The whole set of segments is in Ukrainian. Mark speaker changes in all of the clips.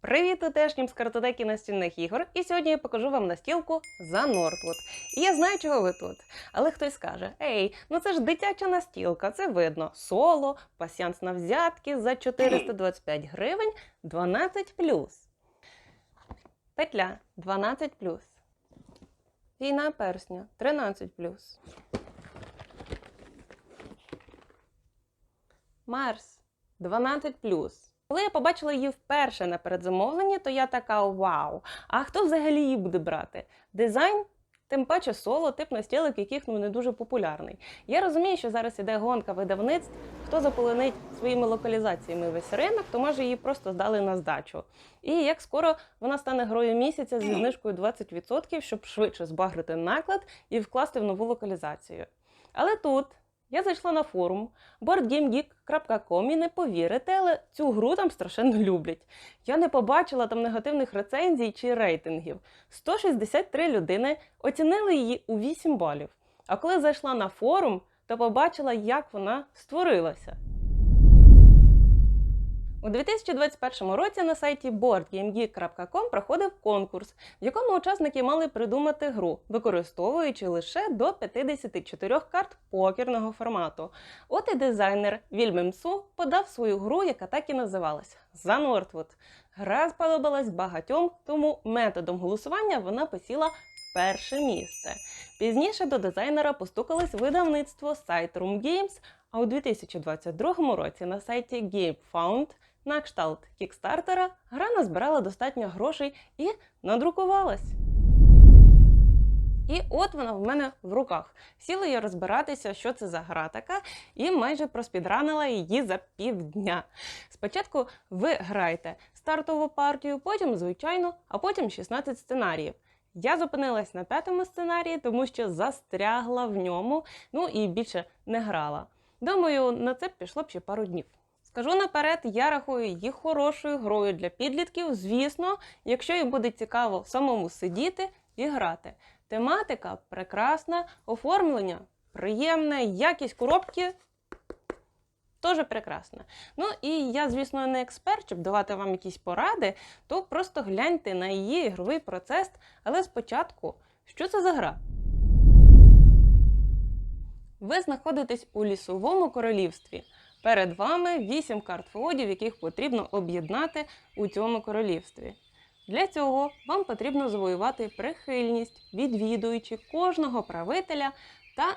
Speaker 1: Привіт утешнім з картотеки настільних ігор. І сьогодні я покажу вам настілку за Нортвуд. І я знаю, чого ви тут. Але хтось скаже: Ей, ну це ж дитяча настілка, це видно. Соло, пасіанс на взятки за 425 гривень 12 Петля 12 Війна персня 13 Марс 12 коли я побачила її вперше на передзамовленні, то я така вау! А хто взагалі її буде брати? Дизайн, тим паче соло, тип настілок, яких ну не дуже популярний. Я розумію, що зараз іде гонка видавництв. Хто заполонить своїми локалізаціями весь ринок, то може її просто здали на здачу. І як скоро вона стане грою місяця зі знижкою 20%, щоб швидше збагрити наклад і вкласти в нову локалізацію. Але тут я зайшла на форум boardgamegeek.com і не повірите, але цю гру там страшенно люблять. Я не побачила там негативних рецензій чи рейтингів. 163 людини оцінили її у 8 балів. А коли зайшла на форум, то побачила, як вона створилася. У 2021 році на сайті boardgamegeek.com проходив конкурс, в якому учасники мали придумати гру, використовуючи лише до 54 карт покерного формату. От і дизайнер Вільмем Су подав свою гру, яка так і називалась за Нортвуд. Гра сподобалась багатьом, тому методом голосування вона посіла перше місце. Пізніше до дизайнера постукалось видавництво Sightroom Games, а у 2022 році на сайті GameFound на кшталт кікстартера гра назбирала достатньо грошей і надрукувалась. І от вона в мене в руках. Сіла я розбиратися, що це за гра така, і майже проспідранила її за півдня. Спочатку ви граєте стартову партію, потім звичайну, а потім 16 сценаріїв. Я зупинилась на п'ятому сценарії, тому що застрягла в ньому, ну і більше не грала. Думаю, на це пішло б ще пару днів. Скажу наперед, я рахую їх хорошою грою для підлітків, звісно, якщо їм буде цікаво самому сидіти і грати. Тематика прекрасна, оформлення приємне, якість коробки теж прекрасна. Ну і я, звісно, не експерт, щоб давати вам якісь поради, то просто гляньте на її ігровий процес. Але спочатку, що це за гра? Ви знаходитесь у лісовому королівстві. Перед вами 8 карт феодів, яких потрібно об'єднати у цьому королівстві. Для цього вам потрібно завоювати прихильність, відвідуючи кожного правителя та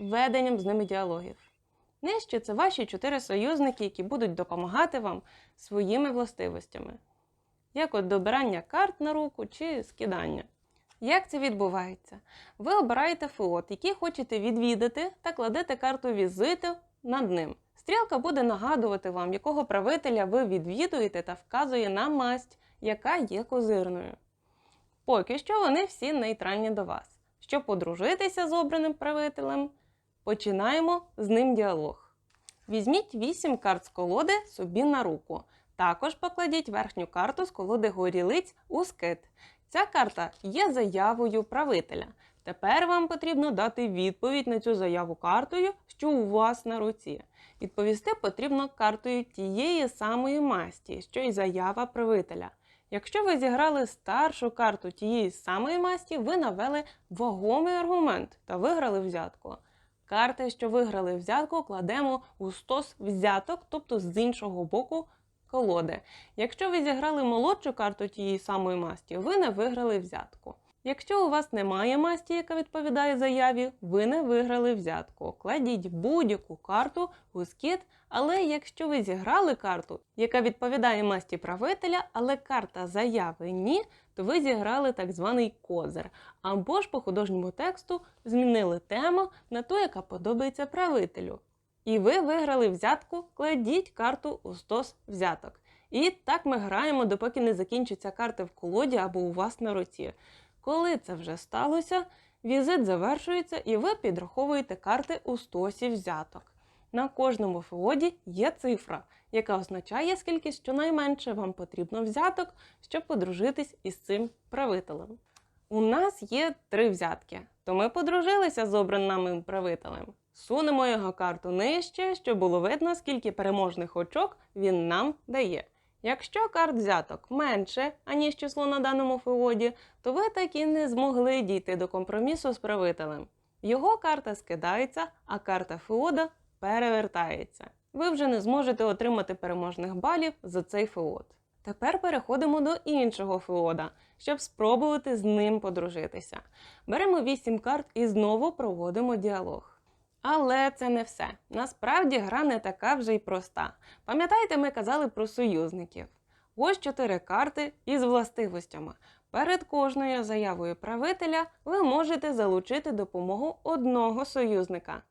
Speaker 1: веденням з ними діалогів. Нижче це ваші чотири союзники, які будуть допомагати вам своїми властивостями, як от добирання карт на руку чи скидання. Як це відбувається? Ви обираєте феод, який хочете відвідати, та кладете карту візиту над ним. Стрілка буде нагадувати вам, якого правителя ви відвідуєте та вказує на масть, яка є козирною. Поки що вони всі нейтральні до вас. Щоб подружитися з обраним правителем, починаємо з ним діалог. Візьміть 8 карт з колоди собі на руку. Також покладіть верхню карту з колоди горілиць у скит. Ця карта є заявою правителя. Тепер вам потрібно дати відповідь на цю заяву картою, що у вас на руці. Відповісти потрібно картою тієї самої масті, що й заява правителя. Якщо ви зіграли старшу карту тієї самої масті, ви навели вагомий аргумент та виграли взятку. Карти, що виграли взятку, кладемо у стос взяток, тобто з іншого боку колоди. Якщо ви зіграли молодшу карту тієї самої масті, ви не виграли взятку. Якщо у вас немає масті, яка відповідає заяві, ви не виграли взятку. Кладіть будь-яку карту у скіт, але якщо ви зіграли карту, яка відповідає масті правителя, але карта заяви ні, то ви зіграли так званий козир. Або ж по художньому тексту змінили тему на ту, яка подобається правителю. І ви виграли взятку, кладіть карту у стос взяток. І так ми граємо, допоки не закінчаться карти в колоді або у вас на руці. Коли це вже сталося, візит завершується і ви підраховуєте карти у стосі взяток. На кожному феоді є цифра, яка означає, скільки щонайменше вам потрібно взяток, щоб подружитись із цим правителем. У нас є три взятки, то ми подружилися з обраним правителем. Сунемо його карту нижче, щоб було видно, скільки переможних очок він нам дає. Якщо карт взяток менше, аніж число на даному феоді, то ви так і не змогли дійти до компромісу з правителем. Його карта скидається, а карта феода перевертається. Ви вже не зможете отримати переможних балів за цей феод. Тепер переходимо до іншого феода, щоб спробувати з ним подружитися. Беремо 8 карт і знову проводимо діалог. Але це не все. Насправді гра не така вже й проста. Пам'ятаєте, ми казали про союзників. Ось чотири карти із властивостями. Перед кожною заявою правителя ви можете залучити допомогу одного союзника.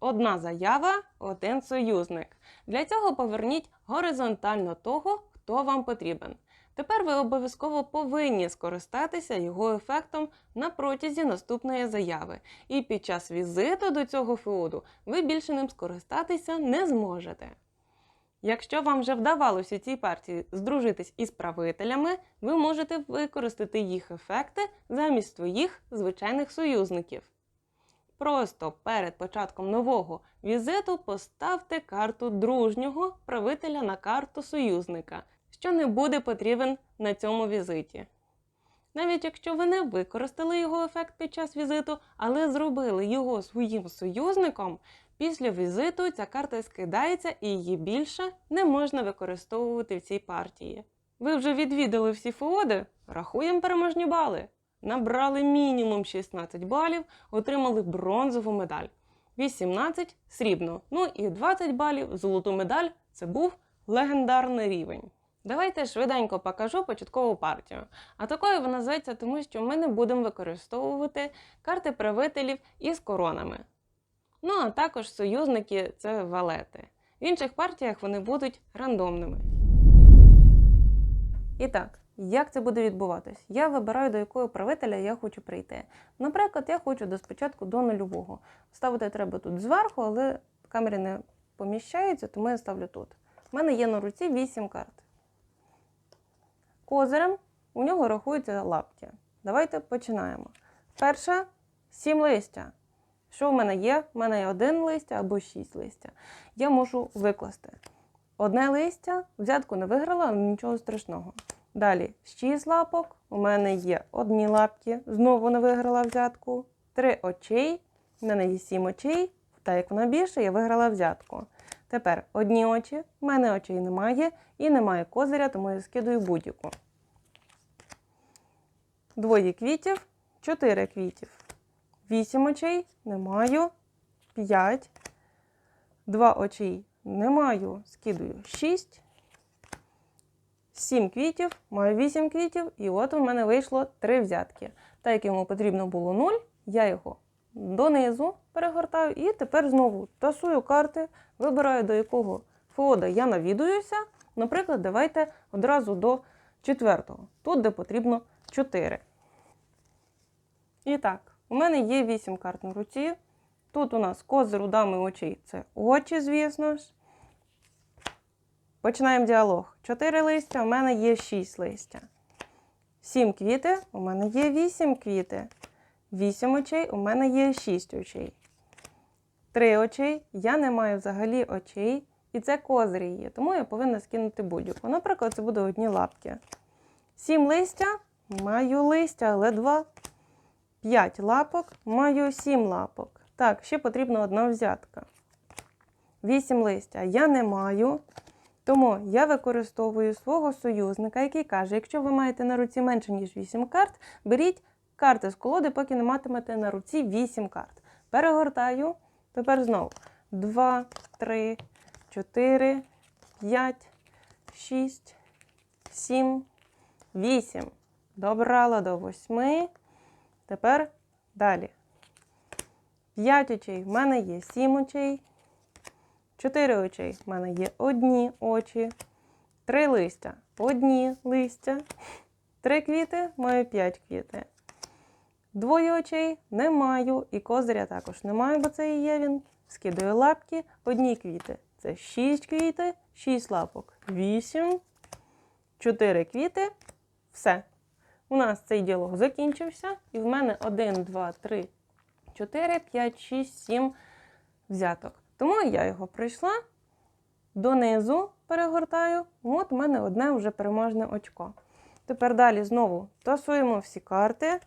Speaker 1: Одна заява, один союзник. Для цього поверніть горизонтально того, хто вам потрібен. Тепер ви обов'язково повинні скористатися його ефектом на протязі наступної заяви, і під час візиту до цього феоду ви більше ним скористатися не зможете. Якщо вам вже вдавалося цій партії здружитись із правителями, ви можете використати їх ефекти замість своїх звичайних союзників. Просто перед початком нового візиту поставте карту дружнього правителя на карту союзника, що не буде потрібен на цьому візиті. Навіть якщо ви не використали його ефект під час візиту, але зробили його своїм союзником, після візиту ця карта скидається і її більше не можна використовувати в цій партії. Ви вже відвідали всі феоди? Рахуємо переможні бали. Набрали мінімум 16 балів, отримали бронзову медаль, 18 срібну, ну і 20 балів золоту медаль це був легендарний рівень. Давайте швиденько покажу початкову партію. А такою вона зветься, тому що ми не будемо використовувати карти правителів із коронами. Ну а також союзники це валети. В інших партіях вони будуть рандомними. І так, як це буде відбуватись? Я вибираю, до якого правителя я хочу прийти. Наприклад, я хочу до спочатку до нульового. Ставити треба тут зверху, але камері не поміщаються, тому я ставлю тут. У мене є на руці 8 карт. Козирем у нього рахуються лапки. Давайте починаємо. Перше 7 листя. Що в мене є? У мене є один листя або 6 листя. Я можу викласти. Одне листя, взятку не виграла, але нічого страшного. Далі 6 лапок. У мене є одні лапки, знову не виграла взятку. Три очей. У мене є 7 очей. Так як вона більше, я виграла взятку. Тепер одні очі, в мене очей немає і немає козиря, тому я скидаю будь-яку. Двоє квітів, чотири квітів. Вісім очей не маю. П'ять. Два очей не маю. Скидаю шість. Сім квітів, маю вісім квітів, і от у мене вийшло три взятки. Так як йому потрібно було нуль, я його донизу перегортаю і тепер знову тасую карти, вибираю, до якого феода я навідуюся. Наприклад, давайте одразу до четвертого, тут, де потрібно 4. І так, у мене є 8 карт на руці. Тут у нас козир у дами очей це очі, звісно ж. Починаємо діалог. 4 листя, у мене є 6 листя. 7 квіти, у мене є 8 квіти. 8 очей, у мене є 6 очей. 3 очей, я не маю взагалі очей. І це козирі є, тому я повинна скинути будь-яку. Наприклад, це буде одні лапки. 7 листя, маю листя, але 2. 5 лапок, маю 7 лапок. Так, ще потрібна одна взятка. 8 листя я не маю. Тому я використовую свого союзника, який каже: якщо ви маєте на руці менше, ніж 8 карт, беріть карти з колоди, поки не матимете на руці 8 карт. Перегортаю. Тепер знову 2, 3, 4, 5, 6, 7, 8. Добрала до 8. Тепер далі. 5 очей в мене є 7 очей. 4 очей в мене є одні очі. 3 листя одні листя. 3 квіти маю 5 квіти. Двоє очей не маю. І козиря також не маю, бо це і є він. Скидаю лапки, одні квіти. Це 6 квіти, 6 лапок. 8, 4 квіти. Все. У нас цей діалог закінчився, і в мене 1, 2, 3, 4, 5, 6, 7 взяток. Тому я його пройшла донизу, перегортаю. От у мене одне вже переможне очко. Тепер далі знову тасуємо всі карти,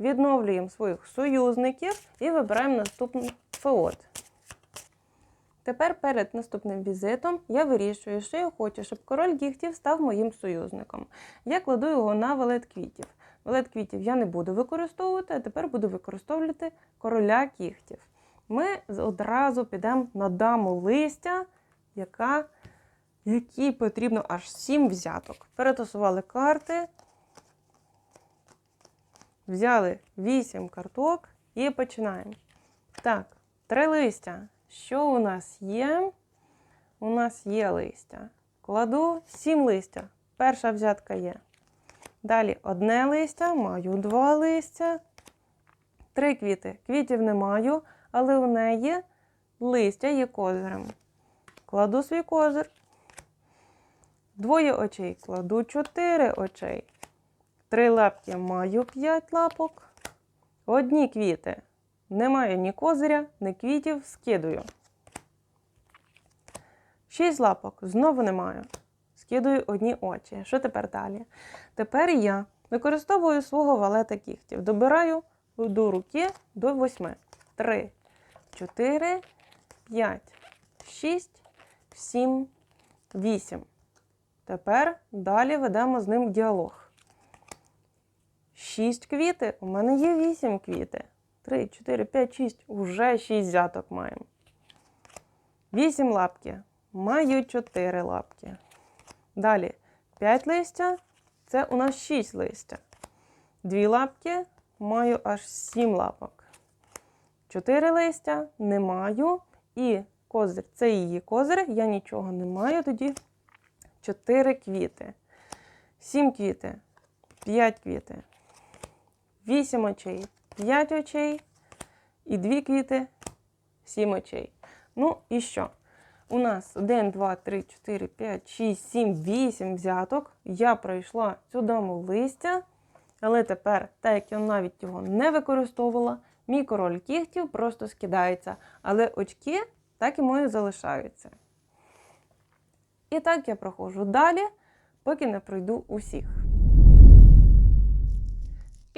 Speaker 1: відновлюємо своїх союзників і вибираємо наступний феод. Тепер перед наступним візитом я вирішую, що я хочу, щоб король кігтів став моїм союзником. Я кладу його на валет квітів. Валет квітів я не буду використовувати, а тепер буду використовувати короля кігтів. Ми одразу підемо на даму листя, яка, якій потрібно аж 7 взяток. Перетасували карти, взяли 8 карток і починаємо. Так, три листя. Що у нас є? У нас є листя. Кладу 7 листя. Перша взятка є. Далі одне листя, маю два листя, три квіти. Квітів не маю, але у неї листя є козирем. Кладу свій козир. Двоє очей. Кладу чотири очей. Три лапки маю п'ять лапок. Одні квіти. Немає ні козиря, ні квітів, скидую. Шість лапок. Знову немає. Скидую одні очі. Що тепер далі? Тепер я використовую свого валета кігтів. Добираю до руки до восьми. Три, чотири, п'ять, шість, сім, вісім. Тепер далі ведемо з ним діалог. Шість квіти. У мене є вісім квіти. Три, чотири, п'ять, шість. Уже шість взяток маємо. Вісім лапки. Маю чотири лапки. Далі 5 листя це у нас 6 листя. Дві лапки маю аж 7 лапок. 4 листя не маю. І козир це її козир, я нічого не маю, тоді 4 квіти. 7 квіти, 5 квіти, 8 очей, 5 очей і 2 квіти, 7 очей. Ну і що? У нас 1, 2, 3, 4, 5, 6, 7, 8 взяток. Я пройшла цю даму листя, але тепер, так як я навіть його не використовувала, мій король кігтів просто скидається, але очки так і мої залишаються. І так я проходжу далі, поки не пройду усіх.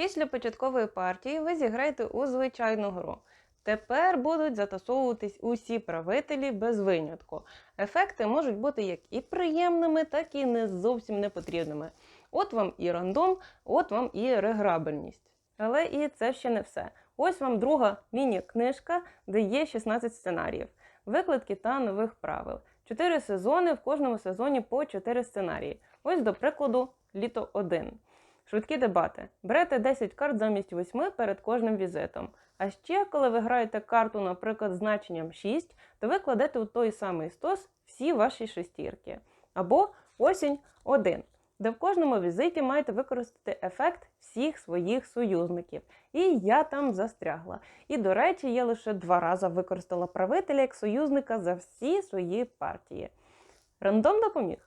Speaker 1: Після початкової партії ви зіграєте у звичайну гру. Тепер будуть затасовуватись усі правителі без винятку. Ефекти можуть бути як і приємними, так і не зовсім непотрібними. От вам і рандом, от вам і реграбельність. Але і це ще не все. Ось вам друга міні-книжка, де є 16 сценаріїв, викладки та нових правил. Чотири сезони, в кожному сезоні по 4 сценарії. Ось, до прикладу, літо 1. Швидкі дебати. Берете 10 карт замість 8 перед кожним візитом. А ще, коли ви граєте карту, наприклад, значенням 6, то ви кладете у той самий стос всі ваші шестірки. Або осінь 1, де в кожному візиті маєте використати ефект всіх своїх союзників. І я там застрягла. І, до речі, я лише два рази використала правителя як союзника за всі свої партії. Рандом допоміг.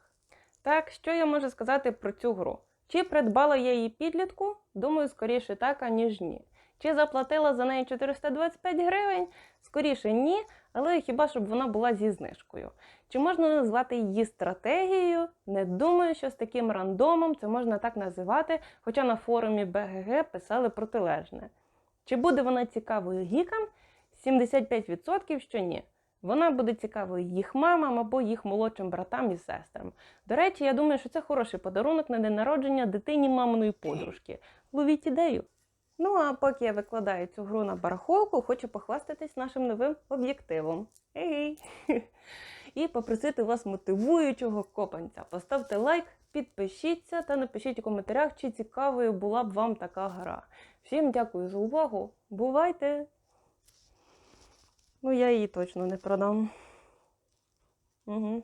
Speaker 1: Так, що я можу сказати про цю гру? Чи придбала я її підлітку? Думаю, скоріше так, аніж ні. Чи заплатила за неї 425 гривень? Скоріше ні, але хіба щоб вона була зі знижкою. Чи можна назвати її стратегією? Не думаю, що з таким рандомом це можна так називати, хоча на форумі БГГ писали протилежне. Чи буде вона цікавою гікам? 75% що ні. Вона буде цікавою їх мамам або їх молодшим братам і сестрам. До речі, я думаю, що це хороший подарунок на день народження дитині маминої подружки. Ловіть ідею. Ну а поки я викладаю цю гру на барахолку, хочу похвастатись нашим новим об'єктивом. Ей! І попросити вас мотивуючого копанця. Поставте лайк, підпишіться та напишіть у коментарях, чи цікавою була б вам така гра. Всім дякую за увагу. Бувайте! Ну, я її точно не продам. Угу.